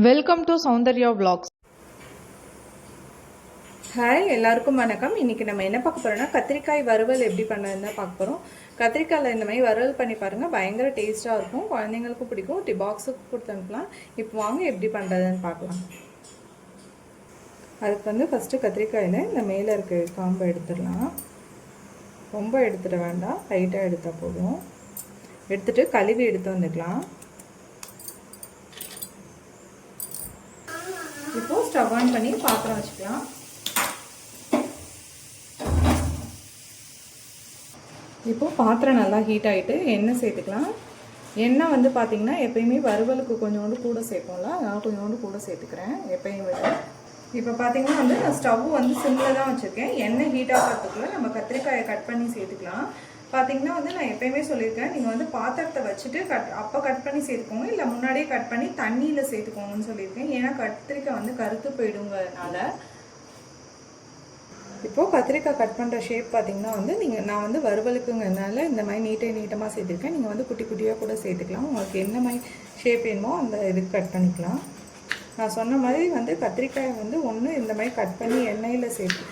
Welcome to Soundarya vlogs. Hi எல்லாருக்கும் வணக்கம். இன்னைக்கு நம்ம என்ன பார்க்க போறோம்னா கத்திரிக்காய் வறுவல் எப்படி பண்ணதுன்னு பார்க்க போகிறோம் கத்திரிக்காயில் இந்த மாதிரி வறுவல் பண்ணி பாருங்க. பயங்கர டேஸ்ட்டாக இருக்கும். குழந்தைங்களுக்கும் பிடிக்கும். டி பாக்ஸுக்கு கொடுத்து அனுப்பலாம். இப்போ வாங்க எப்படி பண்ணுறதுன்னு பார்க்கலாம். அதுக்கு வந்து ஃபஸ்ட்டு கத்திரிக்காயில் இந்த மேலே இருக்க காம்பை எடுத்துடலாம். ரொம்ப எடுத்துட வேண்டாம். லைட்டாக எடுத்தால் போதும். எடுத்துட்டு கழுவி எடுத்து வந்துக்கலாம் இப்போ ஸ்டவ் ஆன் பண்ணி பாத்திரம் வச்சுக்கலாம். இப்போது பாத்திரம் நல்லா ஹீட் ஆகிட்டு எண்ணெய் சேர்த்துக்கலாம். எண்ணெய் வந்து பார்த்திங்கன்னா எப்பயுமே வறுவலுக்கு கொஞ்சோண்டு கூட சேர்ப்போம்ல அதனால் கொஞ்சோண்டு கூட சேர்த்துக்கிறேன் எப்பயும் விட. இப்போ பார்த்திங்கன்னா வந்து நான் ஸ்டவ் வந்து சிம்மில் தான் வச்சுருக்கேன். எண்ணெய் ஹீட் ஆகிறதுக்குள்ள நம்ம கத்திரிக்காயை கட் பண்ணி சேர்த்துக்கலாம். பார்த்தீங்கன்னா வந்து நான் எப்பயுமே சொல்லியிருக்கேன் நீங்கள் வந்து பாத்திரத்தை வச்சுட்டு கட் அப்போ கட் பண்ணி சேர்த்துக்கோங்க இல்லை முன்னாடியே கட் பண்ணி தண்ணியில் சேர்த்துக்கோங்கன்னு சொல்லியிருக்கேன். ஏன்னா கத்திரிக்காய் வந்து கருத்து போயிடுங்கிறதுனால இப்போது கத்திரிக்காய் கட் பண்ணுற ஷேப் பார்த்திங்கன்னா வந்து நீங்கள் நான் வந்து வறுவலுக்குங்கிறதுனால இந்த மாதிரி நீட்டே நீட்டமாக சேர்த்துருக்கேன். நீங்கள் வந்து குட்டி குட்டியாக கூட சேர்த்துக்கலாம். உங்களுக்கு என்ன மாதிரி ஷேப் வேணுமோ அந்த இதுக்கு கட் பண்ணிக்கலாம். நான் சொன்ன மாதிரி வந்து கத்திரிக்காயை வந்து ஒன்று இந்த மாதிரி கட் பண்ணி எண்ணெயில் சேர்த்து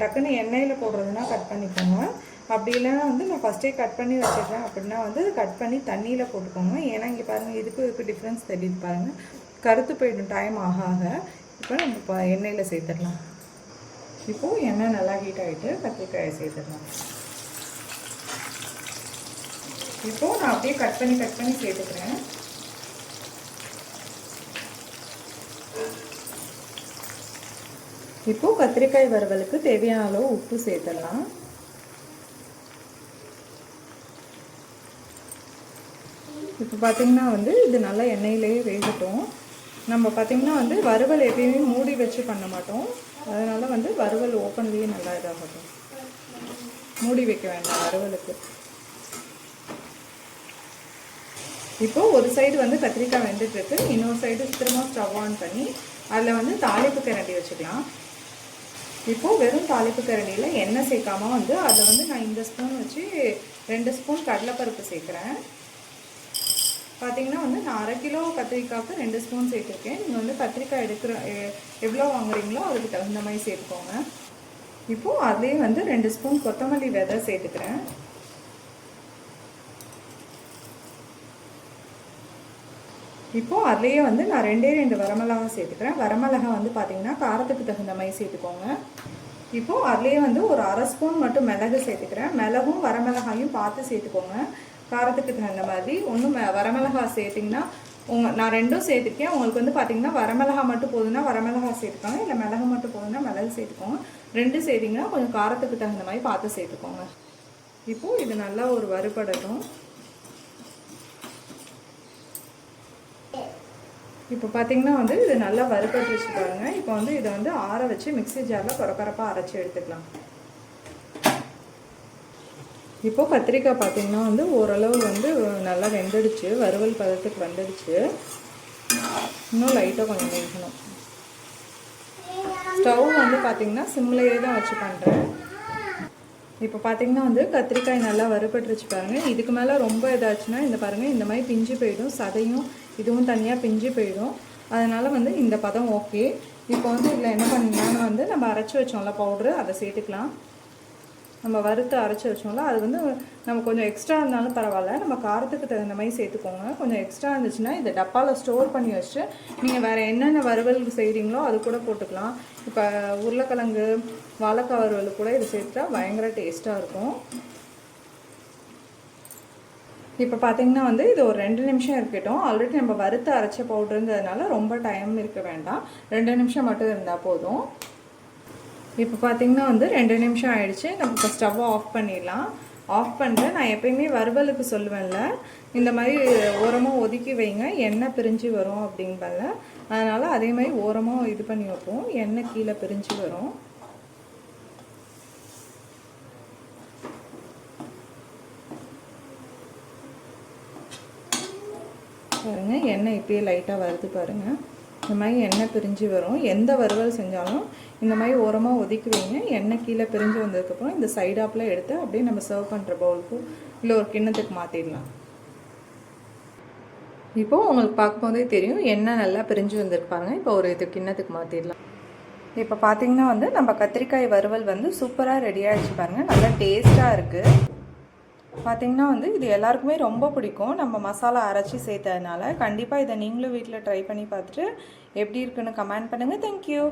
டக்குன்னு எண்ணெயில் போடுறதுனா கட் பண்ணிக்கோங்க. அப்படி இல்லைன்னா வந்து நான் ஃபஸ்ட்டே கட் பண்ணி வச்சிடுறேன். அப்படின்னா வந்து கட் பண்ணி தண்ணியில் போட்டுக்கோங்க. ஏன்னா இங்கே பாருங்கள் இதுக்கு இதுக்கு டிஃப்ரென்ஸ் தெரியுது பாருங்கள் கருத்து போயிடும் டைம் ஆக ஆக. இப்போ நம்ம இப்போ எண்ணெயில் சேர்த்துடலாம். இப்போது எண்ணெய் நல்லா ஹீட் ஆகிட்டு கத்திரிக்காயை சேர்த்துடலாம். இப்போது நான் அப்படியே கட் பண்ணி கட் பண்ணி சேர்த்துக்கிறேன். இப்போது கத்திரிக்காய் வறுவலுக்கு தேவையான அளவு உப்பு சேர்த்துடலாம். இப்போ பார்த்தீங்கன்னா வந்து இது நல்லா எண்ணெயிலேயே வேகட்டும். நம்ம பார்த்தீங்கன்னா வந்து வறுவல் எப்பயுமே மூடி வச்சு பண்ண மாட்டோம். அதனால் வந்து வறுவல் ஓப்பன்லேயே நல்லா இதாகட்டும். மூடி வைக்க வேண்டாம் வறுவலுக்கு. இப்போது ஒரு சைடு வந்து கத்திரிக்காய் வெந்துட்டுருக்கு இன்னொரு சைடு திரும்ப ஸ்டவ் ஆன் பண்ணி அதில் வந்து தாளிப்பு கரண்டி வச்சுக்கலாம். இப்போது வெறும் தாளிப்பு கரண்டியில் எண்ணெய் சேர்க்காம வந்து அதை வந்து நான் இந்த ஸ்பூன் வச்சு ரெண்டு ஸ்பூன் கடலைப்பருப்பு சேர்க்குறேன். பார்த்தீங்கன்னா வந்து நான் அரை கிலோ கத்திரிக்காய்க்கு ரெண்டு ஸ்பூன் சேர்த்துருக்கேன். நீங்கள் வந்து கத்திரிக்காய் எடுக்கிற எ- எவ்வளோ வாங்குறீங்களோ அதுக்கு தகுந்த மாதிரி சேர்த்துக்கோங்க. இப்போது அதுலேயே வந்து ரெண்டு ஸ்பூன் கொத்தமல்லி விதை சேர்த்துக்கிறேன். இப்போது அதுலேயே வந்து நான் ரெண்டே ரெண்டு வரமிளகா சேர்த்துக்கிறேன். வரமிளகா வந்து பார்த்தீங்கன்னா காரத்துக்கு தகுந்த மாதிரி சேர்த்துக்கோங்க. இப்போது அதுலேயே வந்து ஒரு அரை ஸ்பூன் மட்டும் மிளகு சேர்த்துக்கிறேன். மிளகும் வரமிளகாயும் பார்த்து சேர்த்துக்கோங்க. காரத்துக்கு தகுந்த மாதிரி ஒன்றும் வரமிளகா சேர்த்திங்கன்னா உங்கள் நான் ரெண்டும் சேர்த்துருக்கேன். உங்களுக்கு வந்து பார்த்தீங்கன்னா வரமிளகா மட்டும் போதுன்னா வரமிளகா சேர்த்துக்கோங்க. இல்லை மிளகு மட்டும் போதுன்னா மிளகு சேர்த்துக்கோங்க. ரெண்டு சேர்த்திங்கன்னா கொஞ்சம் காரத்துக்கு தகுந்த மாதிரி பார்த்து சேர்த்துக்கோங்க. இப்போது இது நல்லா ஒரு வறுபடட்டும். இப்போ பார்த்தீங்கன்னா வந்து இது நல்லா வறுபட்டு வச்சு பாருங்க. இப்போ வந்து இதை வந்து ஆற வச்சு மிக்ஸி ஜாரில் கொரக்கொரப்பாக அரைச்சி எடுத்துக்கலாம். இப்போது கத்திரிக்காய் பார்த்தீங்கன்னா வந்து ஓரளவு வந்து நல்லா வெந்துடுச்சு. வறுவல் பதத்துக்கு வந்துடுச்சு. இன்னும் லைட்டாக கொஞ்சம் வேகணும். ஸ்டவ் வந்து பார்த்திங்கன்னா சிம்லேயே தான் வச்சு பண்ணுறேன் இப்போ பார்த்தீங்கன்னா வந்து கத்திரிக்காய் நல்லா வறுபட்டுருச்சு பாருங்கள் இதுக்கு மேலே ரொம்ப இதாச்சுன்னா இந்த பாருங்கள் இந்த மாதிரி பிஞ்சு போயிடும். சதையும் இதுவும் தனியாக பிஞ்சு போயிடும். அதனால் வந்து இந்த பதம் ஓகே இப்போ வந்து இதில் என்ன பண்ணிங்கன்னு வந்து நம்ம அரைச்சி வச்சோம்ல பவுட்ரு அதை சேர்த்துக்கலாம். நம்ம வறுத்து அரைச்சி வச்சோம்ல அது வந்து நம்ம கொஞ்சம் எக்ஸ்ட்ரா இருந்தாலும் பரவாயில்ல. நம்ம காரத்துக்கு தகுந்த மாதிரி சேர்த்துக்கோங்க. கொஞ்சம் எக்ஸ்ட்ரா இருந்துச்சுன்னா இதை டப்பாவில் ஸ்டோர் பண்ணி வச்சுட்டு நீங்கள் வேறு என்னென்ன வறுவல் செய்கிறீங்களோ அது கூட போட்டுக்கலாம். இப்போ உருளைக்கிழங்கு வாழைக்காய் வறுவல் கூட இதை சேர்த்தா பயங்கர டேஸ்ட்டாக இருக்கும். இப்போ பார்த்தீங்கன்னா வந்து இது ஒரு ரெண்டு நிமிஷம் இருக்கட்டும். ஆல்ரெடி நம்ம வறுத்து அரைச்ச பவுடருங்கிறதுனால ரொம்ப டைம் இருக்க வேண்டாம். ரெண்டு நிமிஷம் மட்டும் இருந்தால் போதும். இப்போ பார்த்தீங்கன்னா வந்து ரெண்டு நிமிஷம் ஆயிடுச்சு. நம்ம இப்போ ஸ்டவ்வை ஆஃப் பண்ணிடலாம். ஆஃப் பண்ணிட்டு நான் எப்பயுமே வறுவலுக்கு சொல்லுவேன்ல. இந்த மாதிரி ஓரமாக ஒதுக்கி வைங்க. எண்ணெய் பிரிஞ்சு வரும் அப்படின்பல அதனால் அதே மாதிரி ஓரமாக இது பண்ணி வைப்போம். எண்ணெய் கீழே பிரிஞ்சு வரும். பாருங்கள் எண்ணெய் இப்படியே லைட்டாக வருது பாருங்கள் இந்த மாதிரி எண்ணெய் பிரிஞ்சு வரும். எந்த வறுவல் செஞ்சாலும் இந்த மாதிரி ஓரமாக ஒதுக்கி வைங்க. எண்ணெய் கீழே பிரிஞ்சு வந்ததுக்கப்புறம் இந்த சைடாப்பில் எடுத்து அப்படியே நம்ம சர்வ் பண்ணுற பவுலுக்கு இல்லை ஒரு கிண்ணத்துக்கு மாற்றிடலாம் இப்போது உங்களுக்கு பார்க்கும்போதே தெரியும் எண்ணெய் நல்லா பிரிஞ்சு வந்திருக்கு பாருங்கள் இப்போ ஒரு இது கிண்ணத்துக்கு மாற்றிடலாம் இப்போ பார்த்தீங்கன்னா வந்து நம்ம கத்திரிக்காய் வறுவல் வந்து சூப்பராக ரெடி ஆகிடுச்சு பாருங்கள் நல்லா டேஸ்ட்டாக இருக்குது பார்த்திங்கன்னா வந்து இது எல்லாருக்குமே ரொம்ப பிடிக்கும். நம்ம மசாலா அரைச்சி சேர்த்ததுனால கண்டிப்பாக இதை நீங்களும் வீட்டில் ட்ரை பண்ணி பார்த்துட்டு எப்படி இருக்குன்னு கமெண்ட் பண்ணுங்கள் தேங்க்யூ